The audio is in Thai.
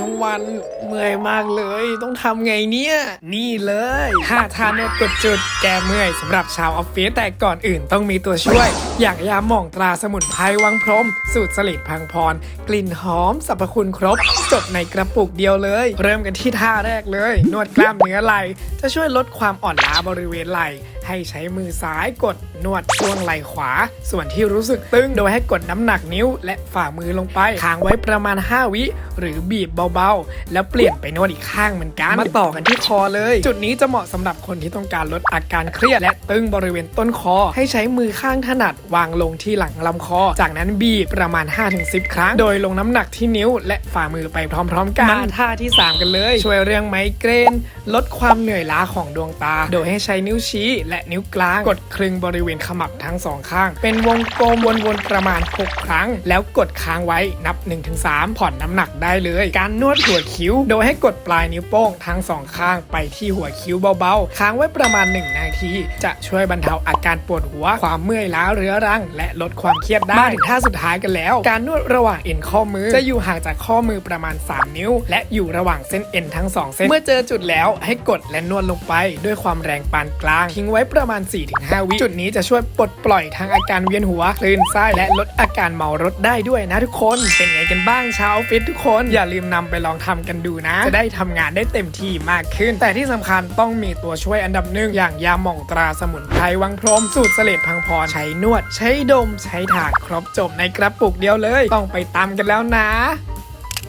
ทั้งวันเมื่อยมากเลย ต้องทำไงเนี่ย นี่เลยห้าทานวดกดจุดแก้เมื่อยสำหรับชาวออฟฟิศแต่ก่อนอื่นต้องมีตัวช่วย อย่างยาหม่องตราสมุนไพรวังพรม สูตรสลิดพังพร กลิ่นหอมสรรพคุณครบ จบในกระปุกเดียวเลย เริ่มกันที่ท่าแรกเลย นวดกล้ามเนื้อไหล่จะช่วยลดความอ่อนล้าบริเวณไหล่ให้ใช้มือซ้ายกดนวดช่วงไหล่ขวา ส่วนที่รู้สึกตึงโดยให้กดน้ำหนักนิ้ว และฝ่ามือลงไปค้างไว้ประมาณ 5 วิ หรือบีบเบาๆ แล้วเปลี่ยนไปนวดอีกข้างเหมือนกัน มาต่อกันที่คอเลย จุดนี้จะเหมาะสำหรับคนที่ต้องการลดอาการเครียด และตึงบริเวณต้นคอ ให้ใช้มือข้างถนัดวางลงที่หลังลำคอ จากนั้นบีบประมาณ 5-10 ครั้ง โดยลงน้ำหนักที่นิ้ว และฝ่ามือไปพร้อม ๆ กันมาท่าที่ 3 กันเลย ช่วยเรื่องไมเกรน ลดความเหนื่อยล้าของดวงตา โดยให้ใช้นิ้วชี้และนิ้วกลาง กดคลึงบริเวณขมับทั้งสองข้าง เป็นวงกลมวนๆประมาณ 6 ครั้ง แล้วกดค้างไว้นับ 1-3ผ่อนน้ำหนักได้เลย การนวดหัวคิ้ว โดยให้กดปลายนิ้วโป้งทั้งสองข้างไปที่หัวคิ้วเบาๆ ค้างไว้ประมาณ 1 นาที จะช่วยบรรเทาอาการปวดหัว ความเมื่อยล้าเรื้อรัง และลดความเครียดได้มาถึงท่าสุดท้ายกันแล้ว การนวดระหว่างเอ็นข้อมือ จะอยู่ห่างจากข้อมือประมาณ 3 นิ้ว และอยู่ระหว่างเส้นเอ็นทั้งสองเส้น เมื่อเจอจุดแล้วให้กดและนวดลงไป ด้วยความแรงปานกลาง ทิ้งไว้ประมาณ 4-5 วิจุดนี้จะช่วยปลดปล่อยทั้งอาการเวียนหัวคลื่นไส้และลดอาการเมารถได้ด้วยนะทุกคนเป็นไงกันบ้างชาวออฟฟิศทุกคนอย่าลืมนำไปลองทำกันดูนะ จะได้ทำงานได้เต็มที่มากขึ้น แต่ที่สำคัญต้องมีตัวช่วยอันดับหนึ่งอย่างยาหม่องตราสมุนไพรวังพรมสูตรเสลดพังพรใช้นวด ใช้ดม ใช้ถากครบจบในกระปุกเดียวเลย ต้องไปตามกันแล้วนะ